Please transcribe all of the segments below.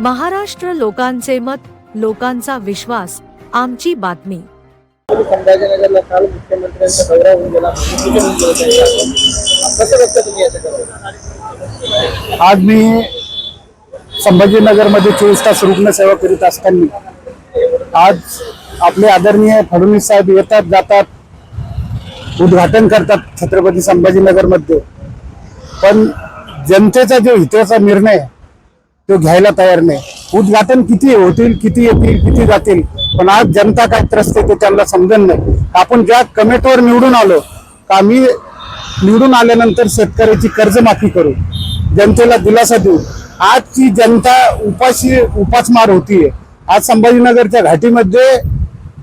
महाराष्ट्र लोकांचे मत लोकांचा विश्वास आमची बातमी. संभाजीनगरला काल मुख्यमंत्र्यांचा दौरा होऊन गेला. भूमिपूजन होऊन गेलं त्यांचं. कसं बघता तुम्ही याच्याकडे? आज मी संभाजीनगरमध्ये चोवीस तास रुग्णसेवा करीत असताना आज आपले आदरणीय फडणवीस साहेब येतात जातात उद्घाटन करतात छत्रपती संभाजीनगरमध्ये. पण जनतेचा जो हिताचा निर्णय तो घ्यायला तयार नाही. उद्घाटन किती होतील किती येतील किती जातील पण आज जनता काय त्रस्त आहे ते त्यांना समजत नाही. आपण ज्या कमेटीवर निवडून आलो का आम्ही निवडून आल्यानंतर शेतकऱ्याची कर्जमाफी करू जनतेला दिलासा देऊ आजची जनता उपाशी उपासमार होतीये. आज संभाजीनगरच्या घाटीमध्ये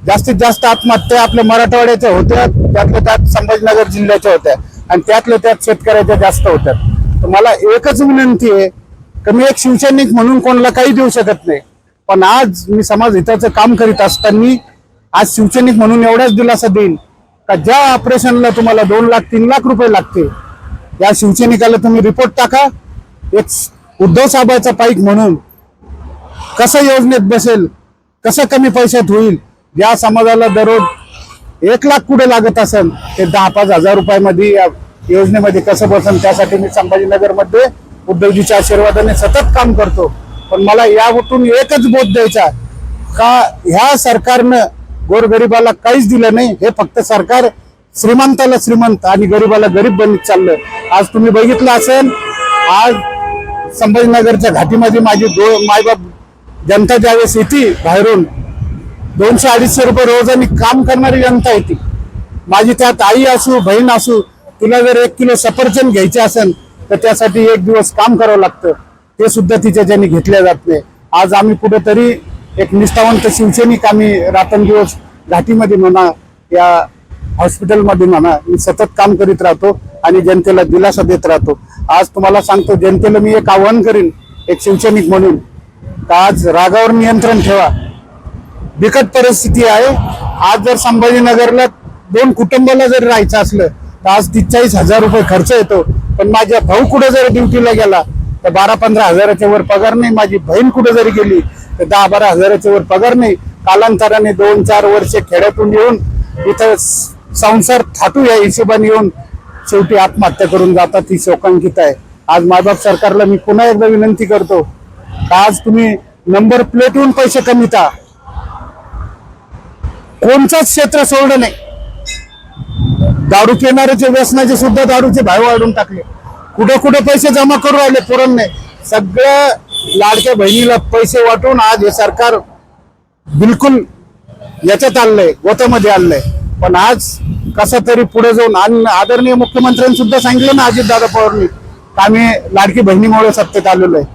जास्तीत जास्त आत्महत्या आपल्या मराठवाड्याच्या होत्या त्यातल्या त्यात संभाजीनगर जिल्ह्याच्या होत्या आणि त्यातल्या त्यात शेतकऱ्याच्या जास्त होत्या. तर मला एकच विनंती आहे तर मी एक शिवसैनिक म्हणून कोणाला काही देऊ शकत नाही. पण आज मी समाज हिताचं काम करीत असताना आज शिवसैनिक म्हणून एवढाच दिलासा देईन का ज्या ऑपरेशनला तुम्हाला दोन लाख तीन लाख रुपये लागते या शिवसैनिकाला तुम्ही रिपोर्ट टाका. एक उद्धव साहेबाचा पाईक म्हणून कसं योजनेत बसेल कसं कमी पैशात होईल या समाजाला दररोज एक लाख कुठे लागत असेल ते दहा पाच हजार रुपयामध्ये या योजनेमध्ये कसं बसेल त्यासाठी मी संभाजीनगरमध्ये उद्धवजीच्या आशीर्वादाने सतत काम करतो. पण मला यावरून एकच बोध द्यायचा का ह्या सरकारनं गोरगरिबाला काहीच दिलं नाही हे फक्त सरकार श्रीमंताला श्रीमंत आणि गरीबाला गरीब बनत चाललं. आज तुम्ही बघितलं असेल आज संभाजीनगरच्या घाटीमध्ये माझी दो मायबाप जनता ज्यावेळेस येते बाहेरून दोनशे अडीचशे रुपये रोजाने काम करणारी जनता येते. माझी त्यात आई असू बहीण असू तुला जर एक किलो सफरचंद घ्यायचे असेल तर त्यासाठी एक दिवस काम करावं लागतं. ते सुद्धा तिच्या ज्यांनी घेतल्या जात नाही. आज आम्ही कुठेतरी एक निष्ठावंत शिवसैनिक आम्ही रात्रंदिवस घाटीमध्ये म्हणा या हॉस्पिटलमध्ये म्हणा मी सतत काम करीत राहतो आणि जनतेला दिलासा देत राहतो. आज तुम्हाला सांगतो जनतेला मी एक आव्हान करीन एक शिवसैनिक म्हणून का आज रागावर नियंत्रण ठेवा. बिकट परिस्थिती आहे. आज जर संभाजीनगरला दोन कुटुंबाला जर राहायचं असलं तर आज तीस चाळीस हजार रुपये खर्च येतो. पण माझा भाऊ कुठे जरी ड्युटीला गेला तर बारा पंधरा हजाराच्या वर पगार नाही. माझी बहीण कुठे जरी गेली तर दहा बारा हजाराच्या वर पगार नाही. कालांतराने दोन चार वर्ष खेड्यातून येऊन इथं संसार थाटू या हिशोबाने येऊन शेवटी आत्महत्या करून जातात ही शोकांकित आहे. आज मायबाप सरकारला मी पुन्हा एकदा विनंती करतो आज तुम्ही नंबर प्लेटहून पैसे कमीता कोणचंच क्षेत्र सोडलं नाही. दारू पिणाऱ्याचे व्यसनाचे सुद्धा दारूचे भाव वाढून टाकले. कुठे कुठे पैसे जमा करू राहिले पुरण नाही लाडक्या बहिणीला पैसे वाटून आज हे सरकार बिलकुल याच्यात आणलंय गोत्यामध्ये आणलंय. पण आज कसं तरी पुढे जाऊन आदरणीय मुख्यमंत्र्यांनी सुद्धा सांगितलं ना अजितदादा पवारनी आम्ही लाडकी बहिणीमुळे सत्तेत आलेलो आहे.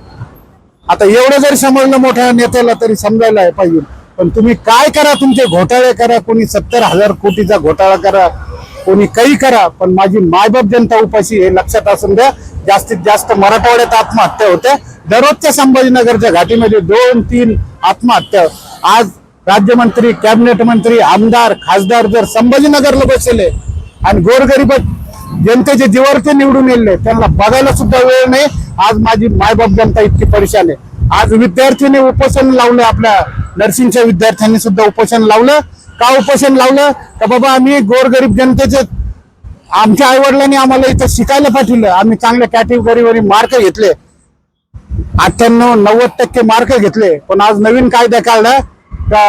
आता एवढं जरी समजलं मोठ्या नेत्याला तरी समजायला पाहिजे. पण तुम्ही काय करा तुमचे घोटाळे करा कोणी सत्तर हजार कोटीचा घोटाळा करा कोणी काही करा पण माझी मायबाप जनता उपाशी हे लक्षात असून द्या जास्तीत जास्त मराठवाड्यात आत्महत्या होत्या दररोजच्या संभाजीनगरच्या घाटीमध्ये दोन तीन आत्महत्या. आज राज्यमंत्री कॅबिनेट मंत्री आमदार खासदार जर संभाजीनगरला बसले आणि गोरगरीब जनतेचे जीवावर ते निवडून येले त्यांना बघायला सुद्धा वेळ नाही. आज माझी मायबाप जनता इतकी परेशान आहे. आज विद्यार्थ्यांनी उपोषण लावलं आपल्या नर्सिंगच्या विद्यार्थ्यांनी सुद्धा उपोषण लावलं. का उपोषण लावलं? का बाबा आम्ही गोरगरीब जनतेचे आमच्या आईवडिलांनी आम्हाला इथं शिकायला पाठवलं. आम्ही चांगल्या कॅटेगरीवर मार्क घेतले. अठ्ठ्याण्णव नव्वद टक्के मार्क घेतले. पण आज नवीन कायदा काढला का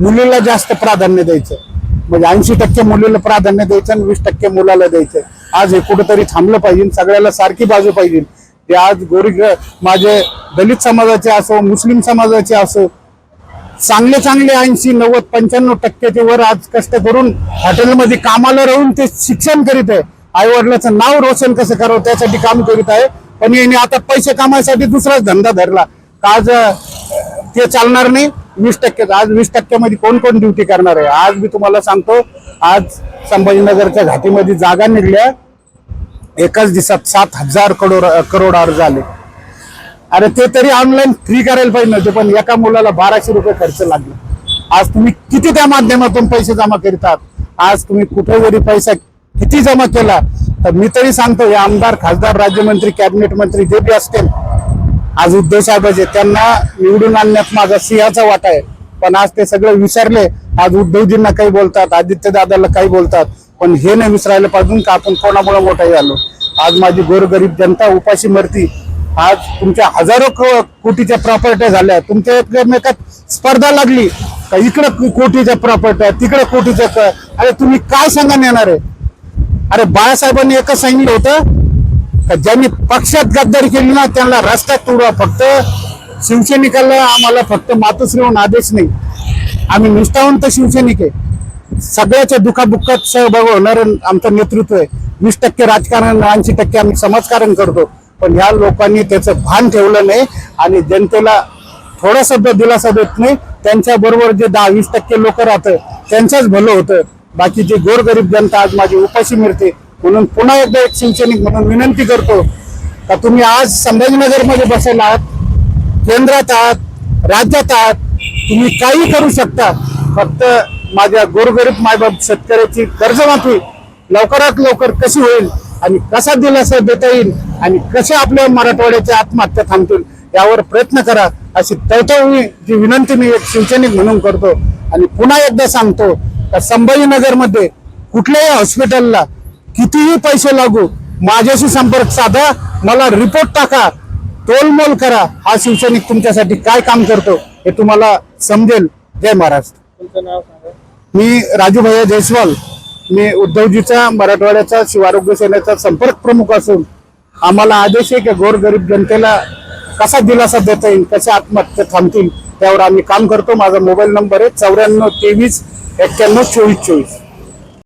मुलीला जास्त प्राधान्य द्यायचं. म्हणजे ऐंशी टक्के मुलीला प्राधान्य द्यायचं आणि वीस टक्के मुलाला द्यायचं. आज हे कुठंतरी थांबलं पाहिजे सगळ्याला सारखी बाजू पाहिजे. ते आज गोरी माझे दलित समाजाचे असो मुस्लिम समाजाचे असो चांगले चांगले ऐंशी नव्वद पंच्याण्णव टक्क्याचे वर आज कष्ट करून हॉटेलमध्ये कामाला राहून ते शिक्षण करीत आहे. आई वडिलाचं नाव रोशन कसं करावं त्यासाठी काम करीत आहे. पण याने आता पैसे कमायसाठी दुसराच धंदा धरला. का आज ते चालणार नाही. वीस टक्के आज वीस टक्क्यामध्ये कोण कोण ड्युटी करणार आहे? आज मी तुम्हाला सांगतो आज संभाजीनगरच्या घाटीमध्ये जागा निघल्या. एकाच दिवसात सात हजार करोड करोड अर्ज आले. अरे ते तरी ऑनलाईन फ्री करायला पाहिजे नव्हते पण एका मुलाला बाराशे रुपये खर्च लागला. आज तुम्ही किती त्या माध्यमातून पैसे जमा करीतात? आज तुम्ही कुठे जरी पैसा किती जमा केला तर मी तरी सांगतो हे आमदार खासदार राज्यमंत्री कॅबिनेट मंत्री जे बी असतील आज उद्धव साहेबाचे त्यांना निवडून आणण्यात माझा सिंहाचा वाटा आहे. पण आज ते सगळे विसरले. आज उद्धवजींना काही बोलतात आदित्य दादाला काही बोलतात पण हे नाही विसरायला पाहिजे का आपण कोणामुळे मोठा झालो? आज माझी गोरगरीब जनता उपाशी मरती आज तुमच्या हजारो कोटीच्या प्रॉपर्ट्या झाल्या. तुमच्या एकमेकात स्पर्धा लागली. का इकडं कोटीच्या प्रॉपर्ट्या तिकडे कोटीच्या अरे तुम्ही काय सांगा येणार आहे? अरे बाळासाहेबांनी एकच सांगितलं होतं का ज्यांनी पक्षात गद्दारी केली ना त्यांना रस्त्यात तोडवा फक्त. शिवसैनिकाला आम्हाला फक्त मातोश्रीहून आदेश नाही. आम्ही निष्ठावंत शिवसैनिक आहे. सगळ्याच्या दुखाबुखात सहभाग होणार आमचं नेतृत्व आहे. वीस टक्के राजकारण ऐंशी टक्के आम्ही समाजकारण करतो. पण ह्या लोकांनी त्याचं भान ठेवलं नाही आणि जनतेला थोडा शब्द दिलासा देत नाही. त्यांच्या बरोबर जे दहा वीस टक्के लोक राहतं त्यांचंच भलं होतं. बाकी जे गोरगरीब जनता आज माझी उपाशी मिळते म्हणून पुन्हा एकदा एक शिवसैनिक म्हणून विनंती करतो का तुम्ही आज संभाजीनगरमध्ये बसायला आहात केंद्रात आहात राज्यात आहात तुम्ही काही करू शकता. फक्त माझ्या गोरगरीब मायबाप शेतकऱ्याची कर्जमाफी लवकरात लवकर कशी होईल आणि कसा दिलासा देता येईल आणि कशा आपल्या मराठवाड्याच्या आत्महत्या थांबतील यावर प्रयत्न करा अशी तळतळी जी विनंती मी एक शिवसैनिक म्हणून करतो. आणि पुन्हा एकदा सांगतो का संभाजीनगरमध्ये कुठल्याही हॉस्पिटलला कितीही पैसे लागू माझ्याशी संपर्क साधा मला रिपोर्ट टाका तोलमोल करा. हा शिवसैनिक तुमच्यासाठी काय काम करतो हे तुम्हाला समजेल. जय महाराष्ट्र. तुमचं नाव सांगा. मी राजू भैया जयस्वाल. मी उद्धवजीचा मराठवाड्याचा शिवारोग्य सेनेचा संपर्क प्रमुख असून आम्हाला आदेश आहे की गोरगरीब जनतेला कसा दिलासा देता येईल कशा आत्महत्या थांबतील त्यावर आम्ही काम करतो. माझा मोबाईल नंबर आहे चौऱ्याण्णव तेवीस एक्क्याण्णव चोवीस चोवीस.